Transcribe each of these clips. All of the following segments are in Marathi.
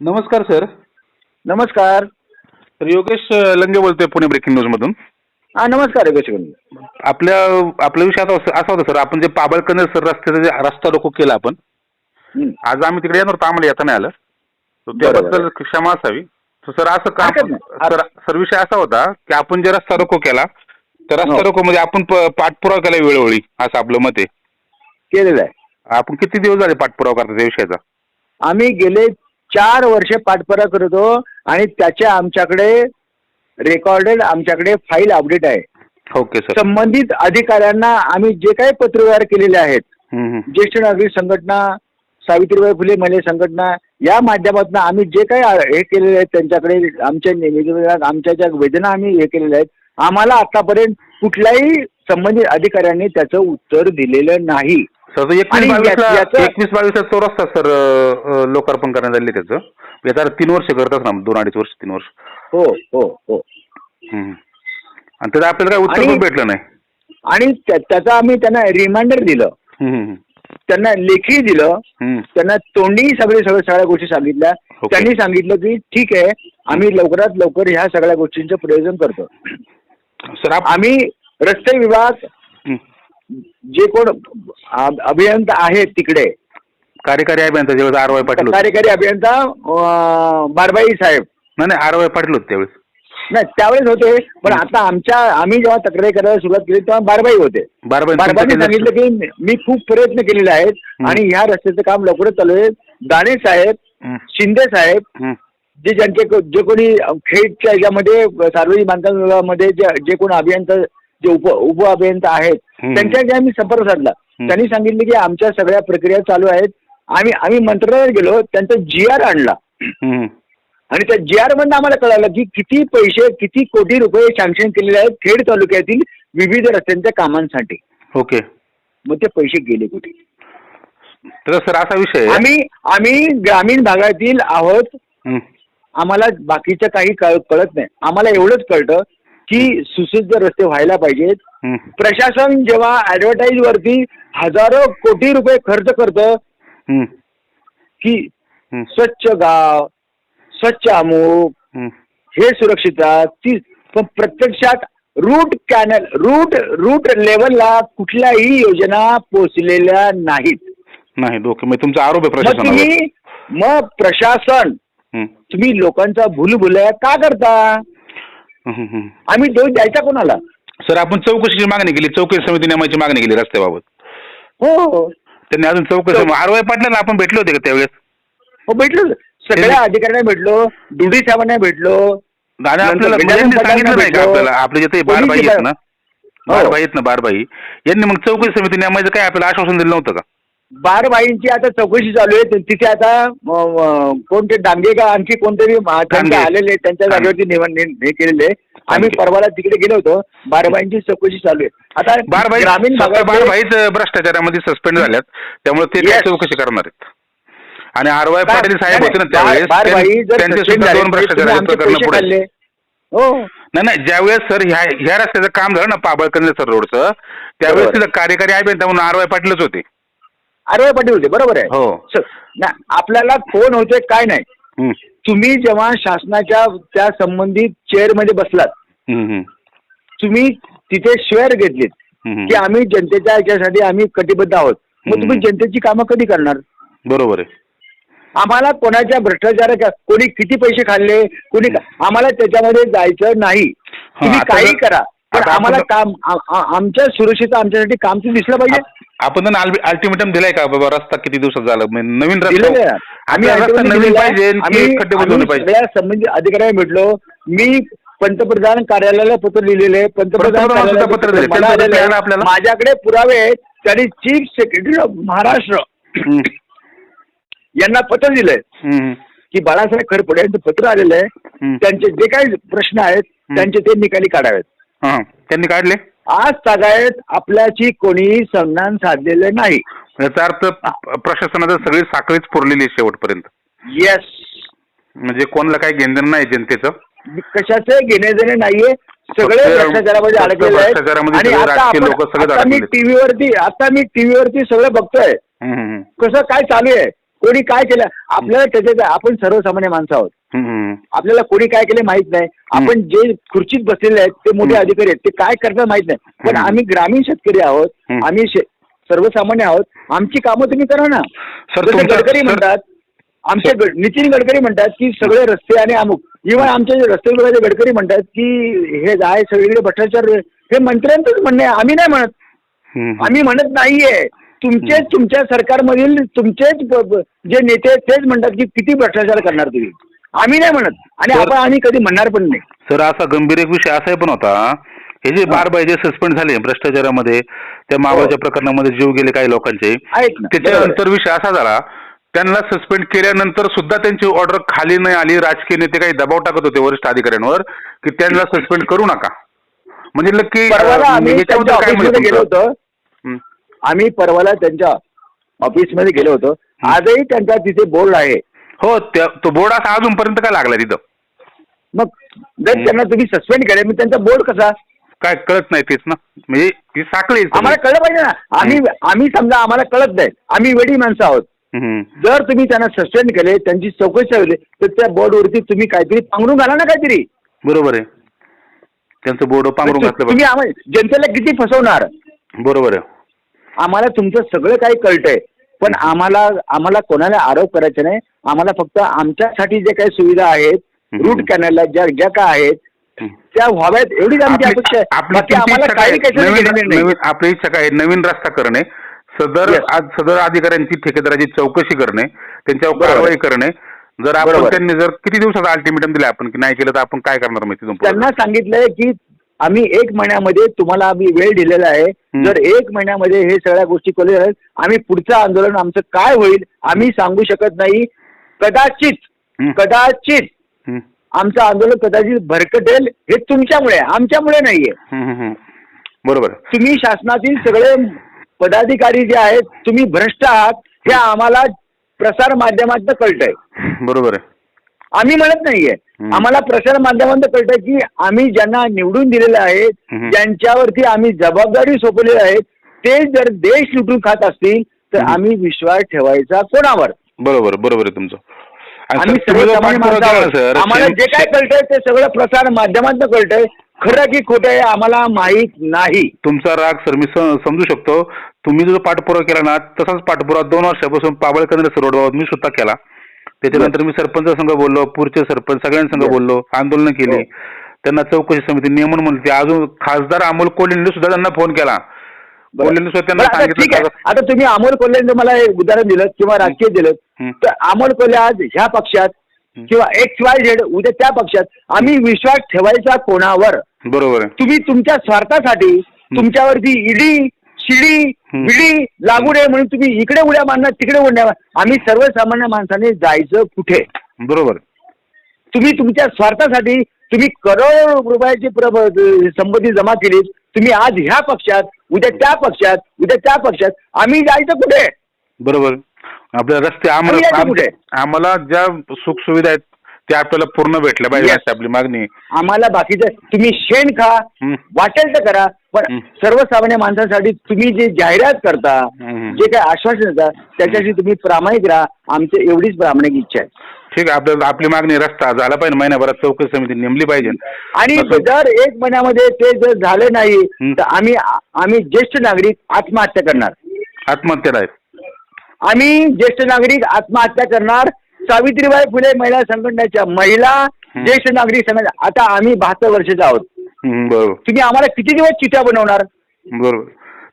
नमस्कार सर. नमस्कार. तर योगेश अ, लंगे बोलतोय पुणे ब्रेकिंग न्यूज मधून. हा नमस्कार योगेश गुंड. आपल्या आपला विषय असा असा होता सर. आपण जे पाबळकंद सर रस्त्याचा जे रस्ता रोको केला आपण हं. आज आम्ही तिकडे येणार होतो आम्हाला येता नाही आलं. तर त्याबद्दल क्षमा असावी. तर सर असं काम हरकत नाही. सर सर विषय असा होता की आपण जे रस्ता रोको केला त्या रस्ता हो. रोको मध्ये आपण प- पाठपुरावा केला वेळोवेळी असं आपलं मत आहे. केलेलं आहे. आपण किती दिवस झाले पाठपुरावा करता त्या विषयाचा? आम्ही गेले चार वर्षे पाठपुरा करतो आणि त्याच्या आमच्याकडे रेकॉर्डेड आमच्याकडे फाईल अपडेट आहे. ओके सर संबंधित अधिकाऱ्यांना आम्ही जे काही पत्रव्यवहार केलेले आहेत. ज्येष्ठ नागरिक संघटना सावित्रीबाई फुले महिला संघटना या माध्यमातून आम्ही जे काही हे केलेले आहेत त्यांच्याकडे आमच्या निवेदनात आमच्या ज्या वेदना आम्ही हे केलेल्या आहेत आम्हाला आतापर्यंत कुठल्याही संबंधित अधिकाऱ्यांनी त्याचं उत्तर दिलेलं नाही. सर एकवीस बावीसला एकवीस बावीसला चौरस्ता सर लोकार्पण करण्यात आले त्याचं. याचा तीन वर्ष करतात ना दोन अडीच वर्ष तीन वर्ष. हो हो हो. आणि त्याचं आपल्याला काय उत्तर भेटलं नाही. आणि त्या- त्याचं आम्ही त्यांना रिमाइंडर दिलं. त्यांना लेखी दिलं. त्यांना तोंडी सगळे सगळ्या सगळ्या गोष्टी सांगितल्या. त्यांनी सांगितलं की ठीक आहे आम्ही लवकरात लवकर ह्या सगळ्या गोष्टींचं प्रयोजन करतो. सर आम्ही रस्ते विभाग. जे कोण अभियंता आहेत तिकडे. कार्यकारी अभियंता ज्यावेळेस आर वाय पाटील होते. कार्यकारी अभियंता अ, बारबाई साहेब. नाही नाही आर वाय पाटील होते त्यावेळेस. नाही त्यावेळेस होते पण आता आमच्या आम्ही जेव्हा तक्रारी करायला सुरुवात केली तेव्हा बारबाई होते. बारबाई बारबाईने सांगितलं की मी- मी खूप प्रयत्न केलेले आहेत हं. आणि ह्या रस्त्याचं काम लवकरच चालू आहे. दाणे साहेब शिंदे साहेब जे ज्यांचे को- जे कोणी खेडच्या याच्यामध्ये सार्वजनिक बांधकाम विभागामध्ये जे जे कोण अभियंता जे उप उप अभियंता आहेत. त्यांच्या आम्ही संपर्क साधला. त्यांनी सांगितले की आमच्या सगळ्या प्रक्रिया चालू आहेत. आम्ही आम्ही मंत्रालयात गेलो त्यांचा जी आर आणला. आणि त्या जी आर मधनं आम्हाला कळालं की किती पैसे किती कोटी रुपये सँक्शन केलेले आहेत खेड तालुक्यातील विविध रस्त्यांच्या कामांसाठी. ओके. मग ते पैसे गेले कुठे? तर सर असा विषय आहे. आम्ही आम्ही ग्रामीण भागातील आहोत. आम्हाला बाकीचं काही कळ- कळत नाही. आम्हाला एवढंच कळतं की सुसज्ज रस्ते व्हायला पाहिजेत. प्रशासन जेव्हा ऍडव्हर्टाईज वरती हजारो कोटी रुपये खर्च करतं की स्वच्छ गाव स्वच्छ अमुक. हे सुरक्षितता ती पण प्रत्यक्षात रूट कॅनल रूट रूट लेवलला कुठल्याही योजना पोचलेल्या नाहीत. नाही डोके मग तुमचा आरोप आहे मग प्रशासन तुम्ही लोकांचा भूलभुलया का करता. आम्ही दोष द्यायचा कोणाला? सर आपण चौकशीची मागणी केली. चौकशी समिती नेमाची मागणी केली रस्त्याबाबत. हो त्यांनी अजून चौकशी आर वाय पाटलांना आपण भेटले होते का त्यावेळेस? हो भेटलो. सगळ्या अधिकाऱ्यांना भेटलो. डुडी साहेबांना भेटलो. आपल्याला म्हणजे सांगितलं नाही का. आपल्याला? आपले जे बारबाई आहेत ना. हो. बारबाई आहेत ना बारबाई. यांनी मग चौकशी समिती नेमायचं काय आपल्याला आश्वासन दिलं नव्हतं का? बारबाईंची आता चौकशी चालू आहे तिथे आता कोणते डांगे का आणखी कोणतरी त्यांचे. आलेले त्यांच्या. जागेवरती निवड हे केलेले आम्ही. परवाला तिकडे गेलो होतो बारबाईंची चौकशी चालू आहे आता बारबाई ग्रामीण बारबाईच भ्रष्टाचारामध्ये सस्पेंड झाल्यात त्यामुळे ते. चौकशी करणार आहेत आणि आर वाय पाटील साहेब होते ना त्यावेळेस. हो नाही नाही ज्यावेळेस सर ह्या ह्या रस्त्याचं काम झालं ना पाबळकंद सर रोडचं त्यावेळेस. तिथं कार्यकारी अभियंता म्हणून आर वाय पाटीलच होते अरे पाटील होते बरोबर आहे. हो. स- ना आपल्याला कोण होते काय नाही. हम्म, तुम्ही जेव्हा शासनाच्या त्या संबंधित चेअरमध्ये बसलात हम्म, हम्म, तुम्ही तिथे शेअर घेतलीत हम्म, की आम्ही जनतेच्या याच्यासाठी आम्ही कटिबद्ध आहोत. मग तुम्ही हम्म. जनतेची कामं कधी करणार? बरोबर आहे. आम्हाला कोणाच्या भ्रष्टाचाराच्या कोणी किती पैसे खाल्ले कोणी का- आम्हाला त्याच्यामध्ये जायचं नाही. तुम्ही आता काही जर- करा पण आता आपण आम्हाला काम आ- आ- आमच्या सुरक्षित आमच्यासाठी काम तर दिसलं पाहिजे. आपण त्यांना अल्टिमेटम दिलाय का बाबा रस्ता किती दिवसात झाला म्हणजे नवीन दिलेलं रस्ता आहे. आम्ही आपला रस्ता ultimately नवीन दिलेलं आहे. पाहिजे आम्ही की खड्डे आम्ही पाहिजे सगळ्या संबंधित अधिकाऱ्यांना भेटलो मी पंतप्रधान कार्यालयाला पत्र लिहिलेले आहे. पंतप्रधान सुद्धा पत्र दिले. मला त्यांचं आलेलं आहे. plan आपल्याला? माझ्याकडे पुरावे आहेत त्यांनी चीफ सेक्रेटरी ऑफ महाराष्ट्र हम्म, यांना पत्र दिलंय हम्म, की बाळासाहेब खरपुडे यांचं पत्र आलेलं आहे हम्म. त्यांचे जे काही प्रश्न आहेत त्यांचे ते निकाली काढावेत हा त्यांनी काढले आज तागायत आपल्याची कोणीही संधान साधलेलं नाही. याचा अर्थ प्रशासनाचं सगळी साखळीच पुरलेली आहे शेवटपर्यंत. येस म्हणजे कोणाला काही घेणं नाही जनतेचं. कशाचे घेणे देणे नाहीये. सगळे फक्त- भ्रष्टाचारामध्ये फक्त अडकलेले आहेत. भ्रष्टाचारामध्ये आणि सगळे आता राजकीय आपण लोकं सगळे आता मी अडकलेले. टीव्हीवरती आता मी टीव्हीवरती सगळं बघतोय. हम्म, हम्म, कसं काय चालू आहे? कोणी काय केलं आपल्याला त्याच्यात आपण सर्वसामान्य माणसं आहोत. आपल्याला कोणी काय केलं माहीत नाही आपण जे खुर्चीत बसलेले आहेत ते मोठे. अधिकारी आहेत ते काय करतात माहीत नाही पण. आम्ही ग्रामीण शेतकरी आहोत. आम्ही सर्वसामान्य आहोत आमची कामं तुम्ही करा ना गडकरी म्हणतात आमचे नितीन गडकरी म्हणतात की सगळे रस्ते आणि अमुक इव्हन आमचे जे रस्ते विभागाचे गडकरी म्हणतात की हे आहे सगळीकडे भ्रष्टाचार हे मंत्र्यांचंच म्हणणं आहे आम्ही नाही म्हणत. आम्ही म्हणत नाहीये तुमचेच तुमच्या सरकारमधील तुमचेच जे नेते आहेत तेच म्हणतात की किती भ्रष्टाचार करणार तुम्ही? आम्ही नाही म्हणत. आणि आपण आम्ही कधी म्हणणार पण नाही. सर असा गंभीर एक विषय असाही पण होता. हे जे बार बाय जे सस्पेंड झाले भ्रष्टाचारामध्ये त्या मावळच्या प्रकरणामध्ये जीव गेले काही लोकांचे त्याच्यानंतर विषय असा झाला त्यांना सस्पेंड केल्यानंतर सुद्धा त्यांची ऑर्डर खाली नाही आली. राजकीय नेते काही दबाव टाकत होते वरिष्ठ अधिकाऱ्यांवर की त्यांना सस्पेंड करू नका. म्हणजे नक्की गेलो? होतो. हं. आम्ही परवाला त्यांच्या ऑफिसमध्ये गेलो होतो. आजही त्यांचा तिथे बोर्ड आहे. हो त्या- तो बोर्ड असा अजूनपर्यंत काय लागला तिथं? मग जर. त्यांना तुम्ही सस्पेंड केले मग त्यांचा बोर्ड कसा? काय कळत नाही तेच ना. म्हणजे ती साखळी आहे सगळी. आम्हाला कळलं पाहिजे ना. आम्ही आम्ही समजा आम्हाला कळत नाही. आम्ही वेडी माणसं आहोत. हम्म. जर तुम्ही त्यांना सस्पेंड केले त्यांची चौकशी ठेवली तर त्या बोर्डवरती तुम्ही काहीतरी पांघरून घाला ना काहीतरी. बरोबर आहे. त्यांचं बोर्ड पांघरून घातलं तुम्ही आम्हाला जनतेला किती फसवणार. बरोबर आहे. आम्हाला तुमचं सगळं काही कळतंय पण आम्हाला आम्हाला कोणाला आरोप करायचे नाही आम्हाला फक्त आमच्यासाठी जे काही सुविधा आहेत. रूट कॅनलला ज्या ज्या काय आहेत. त्या व्हाव्यात एवढीच आमची अपेक्षा आहे आपली आम्हाला इच्छा काही काय? नवीन आपली इच्छा काय रस्ता करणे सदर. आज सदर अधिकाऱ्यांची ठेकेदाराची चौकशी करणे त्यांच्यावर. कारवाई करणे जर आपण. त्यांनी जर किती दिवसाचा अल्टिमेटम दिला आपण की नाही केलं तर आपण काय करणार माहिती त्यांना सांगितलंय की आम्ही एक महिन्यामध्ये तुम्हाला आम्ही वेळ दिलेला आहे. जर एक महिन्यामध्ये हे सगळ्या गोष्टी केल्या आहेत आम्ही पुढचं आंदोलन आमचं काय होईल आम्ही सांगू शकत नाही कदाचित. कदाचित. आमचं आंदोलन कदाचित भरकटेल हे तुमच्यामुळे आमच्यामुळे नाहीये. बरोबर. तुम्ही शासनातील सगळे पदाधिकारी जे आहेत तुम्ही भ्रष्ट आहात हे आम्हाला प्रसार माध्यमातून कळतंय बरोबर आहे आम्ही म्हणत नाहीये. आम्हाला प्रसार माध्यमातून कळतंय की आम्ही ज्यांना निवडून दिलेले आहेत. ज्यांच्यावरती आम्ही जबाबदारी सोपवलेली आहे ते जर देश लुटून खात असतील तर. आम्ही विश्वास ठेवायचा कोणावर? बरोबर बरोबर आहे तुमचं. आम्ही सर्वसामान्य आम्हाला जे काय कळतंय ते सगळं प्रसार माध्यमातून कळतंय. खरं की खोटं आहे आम्हाला माहीत नाही. तुमचा राग सर मी समजू शकतो. तुम्ही जो पाठपुरावा केला ना तसाच पाठपुरावा दोन वर्षापासून पाबळकंद्र रोडबाबत मी सुद्धा केला. त्याच्यानंतर मी सरपंच संघ बोललो पुरचे सरपंच सगळ्यांसंघ Yes. बोललो आंदोलन केली. त्यांना चौकशी समिती नियमन म्हणते अजून खासदार अमोल कोल्हेंनी सुद्धा त्यांना फोन केला. आता सांगितलं तुम्ही अमोल कोल्हेंचं मला एक उदाहरण दिलं किंवा राजकीय दिलं. तर अमोल कोल्हे आज ह्या पक्षात. किंवा एक्स वाय झेड उद्या त्या पक्षात आम्ही विश्वास ठेवायचा कोणावर? बरोबर तुम्ही तुमच्या स्वार्थासाठी तुमच्यावरती ईडी शिडी. बिडी लागू नये म्हणून तुम्ही इकडे उड्या मारणार तिकडे उड्या आम्ही सर्वसामान्य माणसाने जायचं कुठे? बरोबर. तुम्ही तुमच्या स्वार्थासाठी तुम्ही करोड रुपयाची संपत्ती जमा केली. तुम्ही आज ह्या पक्षात उद्या त्या पक्षात उद्या त्या पक्षात. आम्ही जायचं कुठे? बरोबर. आपले रस्ते आम्ही आम्हाला आम्हाला ज्या सुख सुविधा आहेत त्या आपल्याला पूर्ण भेटल्या पाहिजे Yes. अशी आपली मागणी आहे. आम्हाला बाकीचं तुम्ही शेण खा हं. वाटेल तर करा पण हं. सर्वसामान्य माणसासाठी तुम्ही जे जाहिरात करता हं. जे काही आश्वासन देता त्याच्याशी तुम्ही प्रामाणिक राहा आमची एवढीच प्रामाणिक इच्छा आहे ठीक आहे आपल्याला आपली मागणी रस्ता झाला पाहिजे महिन्याभरात चौकशी समिती नेमली पाहिजे आणि असं- जर एक महिन्यामध्ये ते जर झालं नाही हं. तर आम्ही आम्ही ज्येष्ठ नागरिक आत्महत्या करणार आत्महत्या आहेत आम्ही ज्येष्ठ नागरिक आत्महत्या करणार सावित्रीबाई फुले महिला संघटनेच्या महिला. ज्येष्ठ नागरिक संघटना आता आम्ही बहात्तर वर्षाचे आहोत. बरोबर. तुम्ही आम्हाला किती दिवस चिठ्ठ्या बनवणार? बरोबर.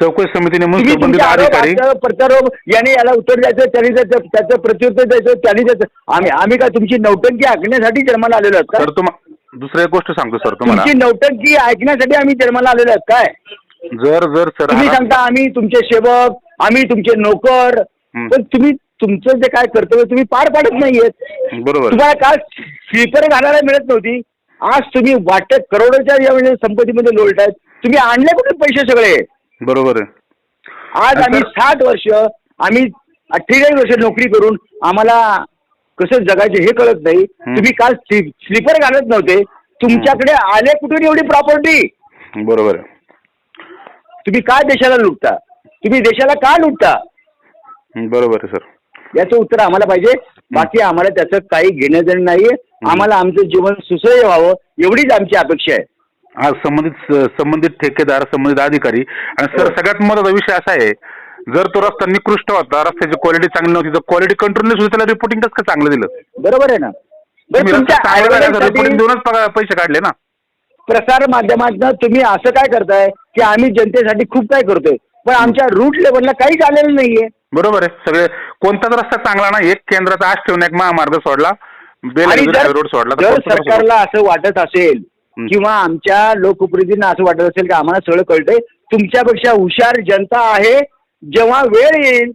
चौकशी समितीने तुम्ही संबंधित तुमचे आरोप अधिकारी आरोप, प्रत्यारोप याने याला उत्तर द्यायचं त्याने द्यायचं त्याचं प्रत्युत्तर द्यायचं त्याने द्यायचं आम्ही आम्ही काय तुमची नौटंकी ऐकण्यासाठी जन्माला आलेलो आहोत सर तुम्हाला दुसरी एक गोष्ट सांगतो सर तुम्हाला. तुमची नौटंकी ऐकण्यासाठी आम्ही जन्माला आलेलो आहोत काय? जर जर सर तुम्ही सांगता आम्ही तुमचे सेवक आम्ही तुमचे नोकर हं. पण तुम्ही तुमचं जे काय कर्तव्य तुम्ही पार पाडत नाहीयेत. बरोबर. तुम्हाला काल स्लीपर घालायला मिळत नव्हती. आज तुम्ही वाटत करोडोच्या यावेळी संपत्तीमध्ये लोळतायत. तुम्ही आणले कुठे पैसे सगळे? बरोबर आहे. आज आम्ही साठ वर्ष आम्ही अठ्ठेचाळीस वर्ष नोकरी करून आम्हाला कसं जगायचे हे कळत नाही. तुम्ही काल स्लीपर घालत नव्हते. तुमच्याकडे आले कुठून एवढी प्रॉपर्टी बरोबर आहे. तुम्ही काय देशाला लुटता? तुम्ही देशाला का लुटता? बरोबर आहे सर. याचं उत्तर आम्हाला पाहिजे. बाकी आम्हाला त्याचं काही घेणं देणं नाहीये आम्हाला आमचं जीवन सुसह्य व्हावं एवढीच आमची अपेक्षा आहे. हा संबंधित संबंधित ठेकेदार संबंधित अधिकारी. आणि सर हो. सगळ्यात महत्त्वाचा विषय असा आहे जर तो रस्ता निकृष्ट होता रस्त्याची क्वालिटी चांगली नव्हती तर क्वालिटी कंट्रोलने सुद्धा त्याला रिपोर्टिंग कसं काय चांगलं दिलं? बरोबर आहे ना. बरं तुम्ही तुमच्या रस्ता चांगला advertise रिपोर्टिंगसाठी देऊनच पगा- पैसे काढले ना. प्रसार माध्यमातून तुम्ही असं काय करताय की आम्ही जनतेसाठी खूप काय करतोय? पण आमच्या रूट लेवलला काहीच आलेलं नाहीये. बरोबर आहे. सगळे कोणताच रस्ता चांगला नाही. एक केंद्राचा आश ठेवून एक महामार्ग सोडला. बेल आणि जर रोड सोडला जर सरकारला असं वाटत असेल. किंवा आमच्या लोकप्रतिनिधींना असं वाटत असेल की आम्हाला सगळं कळतंय तुमच्यापेक्षा हुशार जनता आहे. जेव्हा वेळ येईल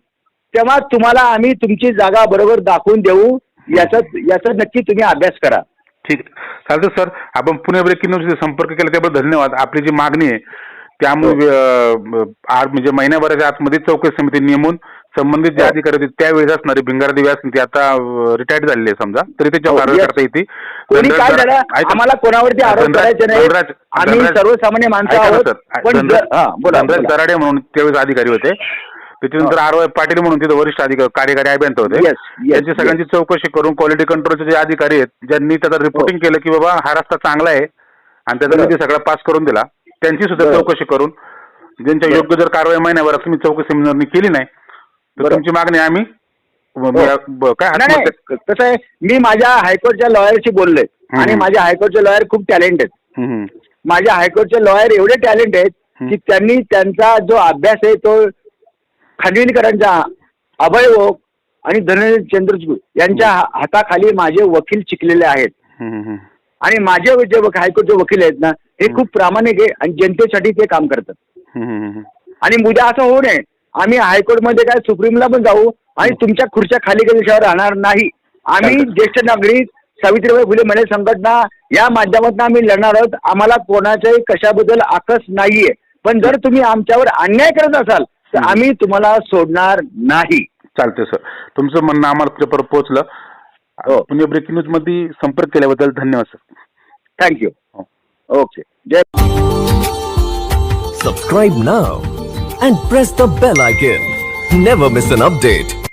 तेव्हा तुम्हाला आम्ही तुमची जागा बरोबर दाखवून देऊ. याचा याचा नक्की तुम्ही अभ्यास करा. ठीक. चालतं सर. आपण पुणे ब्रेकिंग संपर्क केला त्याबद्दल धन्यवाद. आपली जी मागणी आहे त्यामुळे अं, आज म्हणजे महिन्याभराच्या आतमध्ये चौकशी समिती नेमून संबंधित जे हो. अधिकारी होते त्यावेळेस असणारे भिंगारदेवी असतील ते आता रिटायर्ड झालेले आहे समजा. तरी हो, कारवाई. करता येते कोणी काय झालं. आम्हाला कोणावरती आरोप धनराज- करायचे नाही. धनराज- आम्ही धनराज- सर्वसामान्य माणसं ऐका ना आहोत. सर. पण धनराज जर- हा, बोला, धनराज बोला. दराडे म्हणून त्यावेळेस अधिकारी होते. त्याच्यानंतर आर वाय पाटील म्हणून तिथे वरिष्ठ अधिकारी कार्यकारी अभियंता होते. Yes, yes, त्यांची सगळ्यांची चौकशी करून क्वालिटी कंट्रोलचे जे अधिकारी आहेत ज्यांनी त्याचा रिपोर्टिंग केलं की बाबा हा रस्ता चांगला आहे आणि त्याचा. निधी सगळा पास करून दिला. त्यांची सुद्धा बरं. चौकशी करून ज्यांच्या बरं. योग्य जर कारवाई महिन्याभरात तुम्ही चौकशी सेमिनारनी केली नाही तर बरं. तुमची मागणी आम्ही ब-. ब- काय नाही कसं आहे मी माझ्या हायकोर्टच्या लॉयरशी बोललोय हम्म. आणि माझ्या हायकोर्टचे लॉयर खूप टॅलेंट आहेत हम्म, हम्म. माझ्या हायकोर्टचे लॉयर एवढे टॅलेंट आहेत. की त्यांनी त्यांचा जो अभ्यास आहे तो खानविलकरांचा अभय ओक आणि धनंजय चंद्रचूड यांच्या हा- हाताखाली माझे वकील शिकलेले आहेत हम्म, हम्म. आणि माझे जे हायकोर्टचे वकील आहेत ना हे खूप प्रामाणिक आहे आणि जनतेसाठी ते काम करतात. आणि उद्या असं होऊ नये आम्ही हायकोर्टमध्ये काय सुप्रीमला पण जाऊ आणि तुमच्या खुर्च्या खाली गेल्याशिवाय राहणार नाही. आम्ही चालतं. ज्येष्ठ नागरिक सावित्रीबाई फुले महिला संघटना या माध्यमातून आम्ही लढणार आहोत. आम्हाला कोणाच्याही कशाबद्दल आकस नाहीये. पण जर तुम्ही आमच्यावर अन्याय करत असाल तर. आम्ही तुम्हाला सोडणार नाही. चालतंय सर. तुमचं म्हणणं आम्हाला पोहोचलं. पुणे ब्रेकिंग न्यूजमध्ये संपर्क केल्याबद्दल धन्यवाद sir thank you okay Jai subscribe now and press the bell icon never miss an update